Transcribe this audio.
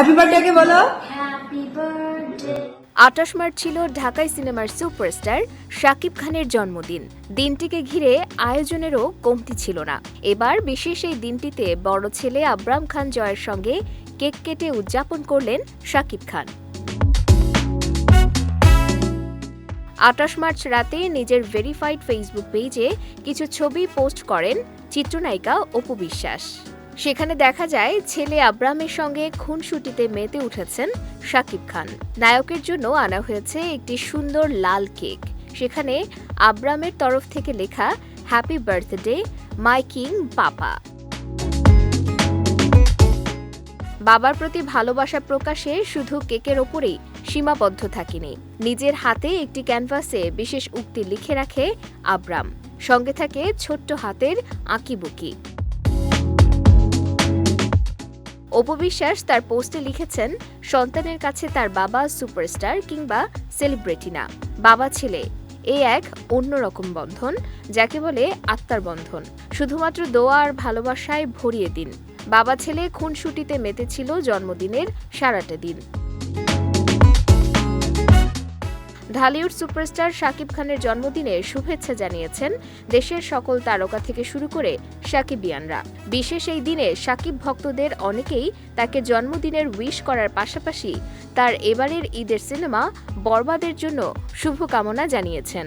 Happy birthday বলো? Happy birthday. আটাশ March ছিল ঢাকাই সিনেমার সুপারস্টার শাকিব খানের জন্মদিন। দিনটিকে ঘিরে আয়োজনেরও কমতি ছিল না। এবার বিশেষ এই দিনটিতে বড় ছেলে আব্রাম খান জয়ের সঙ্গে কেক কেটে উদযাপন করলেন শাকিব খান। আটাশ মার্চ রাতে নিজের ভেরিফাইড ফেসবুক পেজে কিছু ছবি পোস্ট করেন চিত্রনায়িকা অপু বিশ্বাস। সেখানে দেখা যায় ছেলে আব্রামের সঙ্গে খুনসুটিতে মেতে উঠেছেন শাকিব খান। নায়কের জন্য আনা হয়েছে একটি সুন্দর লাল কেক। সেখানে আব্রামের তরফ থেকে লেখা happy birthday my king papa বাবার প্রতি ভালোবাসা প্রকাশে শুধু কেকের ওপরেই সীমাবদ্ধ থাকেনি। নিজের হাতে একটি ক্যানভাসে বিশেষ উক্তি লিখে রাখে আব্রাম সঙ্গে থাকে ছোট্ট হাতের আঁকিবুকি। অপবিশ্বাস তার পোস্টে লিখেছেন, সন্তানের কাছে তার বাবা সুপারস্টার কিংবা সেলিব্রিটি না। বাবা ছেলে, এ এক অন্যরকম বন্ধন, যাকে বলে আত্মার বন্ধন। শুধুমাত্র দোয়া আর ভালোবাসায় ভরিয়ে দিন। বাবা ছেলে খুনসুটিতে মেতেছিল জন্মদিনের সারাটা দিন। ঢালিউড সুপারস্টার শাকিব খানের জন্মদিনে শুভেচ্ছা জানিয়েছেন দেশের সকল তারকা থেকে শুরু করে সাকিবিয়ানরা বিশেষ এই দিনে সাকিব ভক্তদের অনেকেই তাকে জন্মদিনের উইশ করার পাশাপাশি তার এবারের ঈদের সিনেমা বরবাদের জন্য শুভকামনা জানিয়েছেন।